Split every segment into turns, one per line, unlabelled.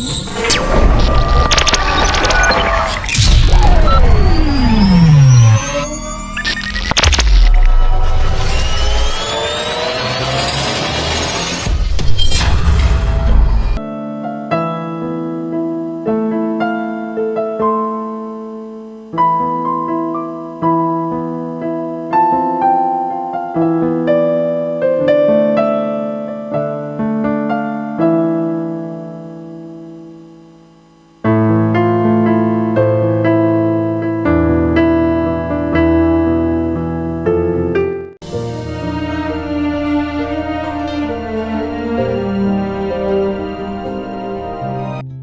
Yeah.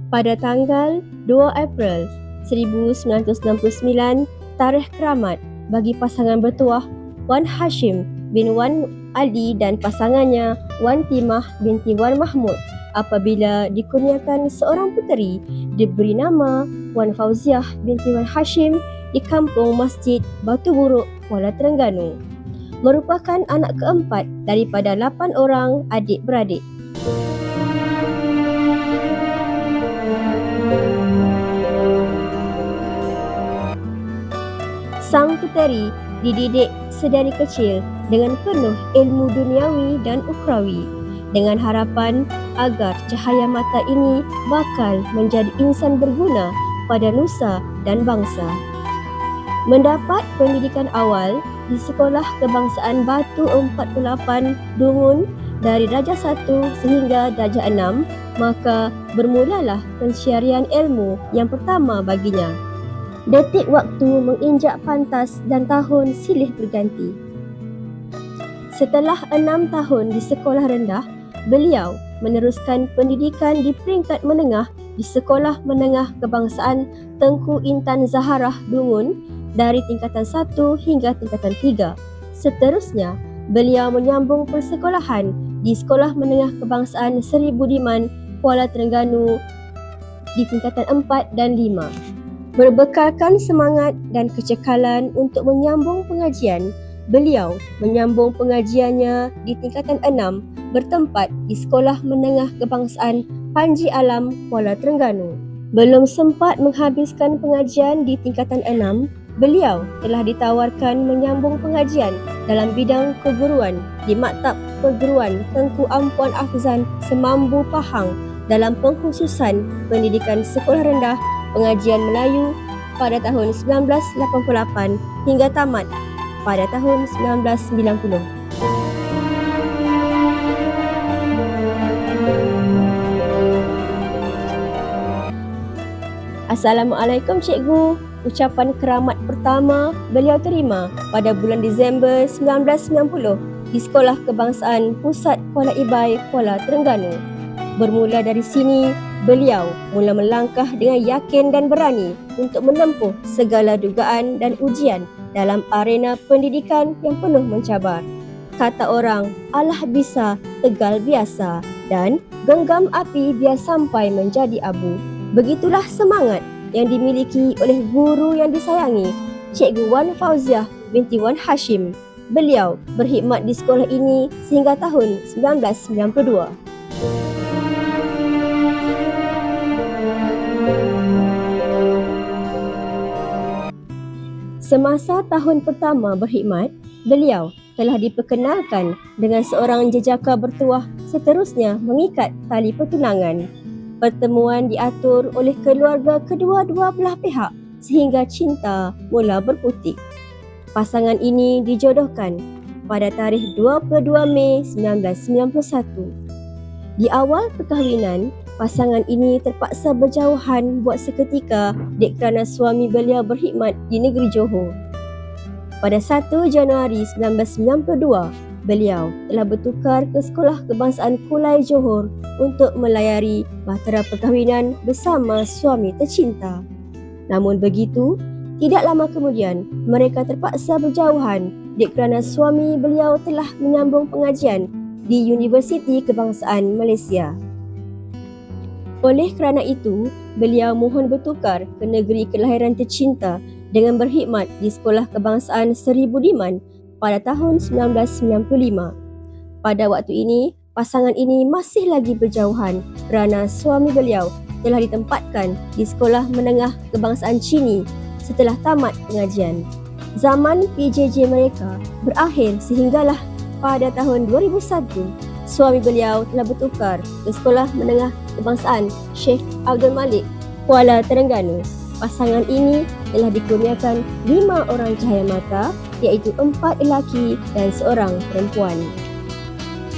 Pada tanggal 2 April 1969 tarikh keramat bagi pasangan bertuah Wan Hashim bin Wan Ali dan pasangannya Wan Timah binti Wan Mahmud apabila dikurniakan seorang puteri diberi nama Wan Fauziah binti Wan Hashim di kampung Masjid Batu Buruk, Kuala Terengganu. Merupakan anak keempat daripada lapan orang adik-beradik. Sang puteri dididik sedari kecil dengan penuh ilmu duniawi dan ukrawi dengan harapan agar cahaya mata ini bakal menjadi insan berguna pada nusa dan bangsa. Mendapat pendidikan awal di Sekolah Kebangsaan Batu 48 Dungun dari darjah 1 sehingga darjah 6, maka bermulalah pencarian ilmu yang pertama baginya. Detik waktu menginjak pantas dan tahun silih berganti. Setelah enam tahun di sekolah rendah, beliau meneruskan pendidikan di peringkat menengah di Sekolah Menengah Kebangsaan Tengku Intan Zaharah Dungun dari tingkatan 1 hingga tingkatan 3. Seterusnya, beliau menyambung persekolahan di Sekolah Menengah Kebangsaan Seri Budiman, Kuala Terengganu di tingkatan 4 dan 5. Berbekalkan semangat dan kecekalan untuk menyambung pengajian, beliau menyambung pengajiannya di tingkatan 6 bertempat di Sekolah Menengah Kebangsaan Panji Alam, Kuala Terengganu. Belum sempat menghabiskan pengajian di tingkatan 6, beliau telah ditawarkan menyambung pengajian dalam bidang keguruan di Maktab Perguruan Tengku Ampuan Afzan Semambu Pahang dalam pengkhususan pendidikan sekolah rendah pengajian Melayu pada tahun 1988 hingga tamat pada tahun 1990. Assalamualaikum Cikgu. Ucapan keramat pertama beliau terima pada bulan Disember 1990 di Sekolah Kebangsaan Pusat Kuala Ibai, Kuala Terengganu. Bermula dari sini, Beliau mula melangkah dengan yakin dan berani untuk menempuh segala dugaan dan ujian dalam arena pendidikan yang penuh mencabar. Kata orang, Allah bisa tegal biasa dan genggam api biar sampai menjadi abu. Begitulah semangat yang dimiliki oleh guru yang disayangi, Cikgu Wan Fauziah binti Wan Hashim. Beliau berkhidmat di sekolah ini sehingga tahun 1992. Semasa tahun pertama berkhidmat, beliau telah diperkenalkan dengan seorang jejaka bertuah seterusnya mengikat tali pertunangan. Pertemuan diatur oleh keluarga kedua-dua belah pihak sehingga cinta mula berputik. Pasangan ini dijodohkan pada tarikh 22 Mei 1991. Di awal perkahwinan, pasangan ini terpaksa berjauhan buat seketika dek kerana suami beliau berkhidmat di negeri Johor. Pada 1 Januari 1992, beliau telah bertukar ke Sekolah Kebangsaan Kulai Johor untuk melayari bahtera perkahwinan bersama suami tercinta. Namun begitu, tidak lama kemudian mereka terpaksa berjauhan dek kerana suami beliau telah menyambung pengajian di Universiti Kebangsaan Malaysia. Oleh kerana itu, beliau mohon bertukar ke negeri kelahiran tercinta dengan berkhidmat di Sekolah Kebangsaan Seri Budiman pada tahun 1995. Pada waktu ini, pasangan ini masih lagi berjauhan kerana suami beliau telah ditempatkan di Sekolah Menengah Kebangsaan Cini setelah tamat pengajian. Zaman PJJ mereka berakhir sehinggalah pada tahun 2001 suami beliau telah bertukar ke Sekolah Menengah Kebangsaan Sheikh Abdul Malik Kuala Terengganu. Pasangan ini telah dikurniakan lima orang cahaya mata iaitu empat lelaki dan seorang perempuan.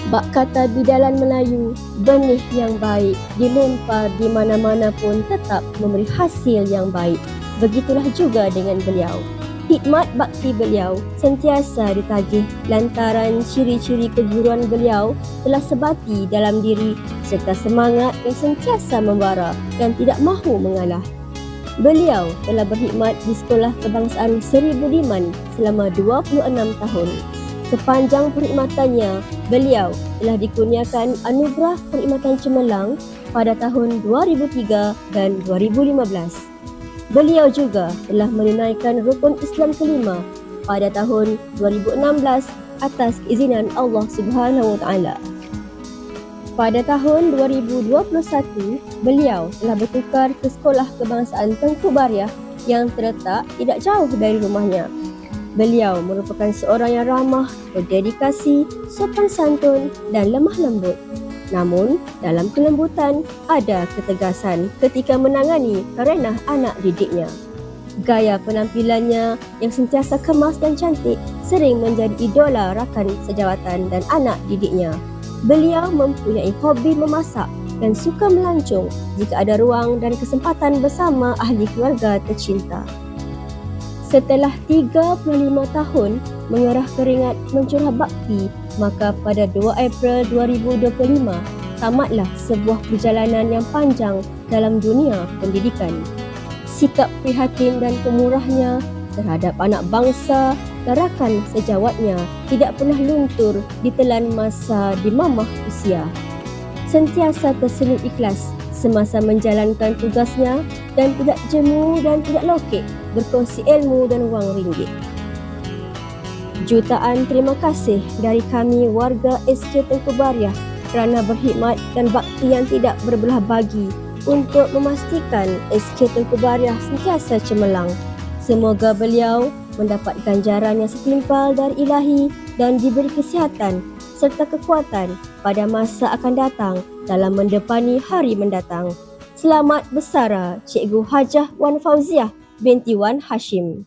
Bak kata bidalan Melayu, benih yang baik dilempar di mana-mana pun tetap memberi hasil yang baik. Begitulah juga dengan beliau. Hikmat bakti beliau sentiasa ditagih lantaran ciri-ciri keguruan beliau telah sebati dalam diri serta semangat yang sentiasa membara dan tidak mahu mengalah. Beliau telah berkhidmat di Sekolah Kebangsaan Seri Budiman selama 26 tahun. Sepanjang perkhidmatannya, beliau telah dikurniakan Anugerah Perkhidmatan Cemerlang pada tahun 2003 dan 2015. Beliau juga telah menunaikan rukun Islam kelima pada tahun 2016 atas keizinan Allah Subhanahu Wa Taala. Pada tahun 2021, beliau telah bertukar ke Sekolah Kebangsaan Tengku Bariah yang terletak tidak jauh dari rumahnya. Beliau merupakan seorang yang ramah, berdedikasi, sopan santun dan lemah lembut. Namun, dalam kelembutan ada ketegasan ketika menangani kerana anak didiknya. Gaya penampilannya yang sentiasa kemas dan cantik sering menjadi idola rakan sejawatan dan anak didiknya. Beliau mempunyai hobi memasak dan suka melancong jika ada ruang dan kesempatan bersama ahli keluarga tercinta. Setelah 35 tahun mengerah keringat mencurah bakti maka pada 2 April 2025 tamatlah sebuah perjalanan yang panjang dalam dunia pendidikan. Sikap prihatin dan kemurahnya terhadap anak bangsa dan rakan sejawatnya tidak pernah luntur ditelan masa di mamah usia. Sentiasa tersenyum ikhlas semasa menjalankan tugasnya dan tidak jemu dan tidak lokek berkongsi ilmu dan wang ringgit. Jutaan terima kasih dari kami warga SK Tengku Bariah kerana berkhidmat dan bakti yang tidak berbelah bagi untuk memastikan SK Tengku Bariah sentiasa cemerlang. Semoga beliau mendapat ganjaran yang setimpal dari ilahi dan diberi kesihatan serta kekuatan pada masa akan datang dalam mendepani hari mendatang. Selamat bersara Cikgu Hajah Wan Fauziah binti Wan Hashim.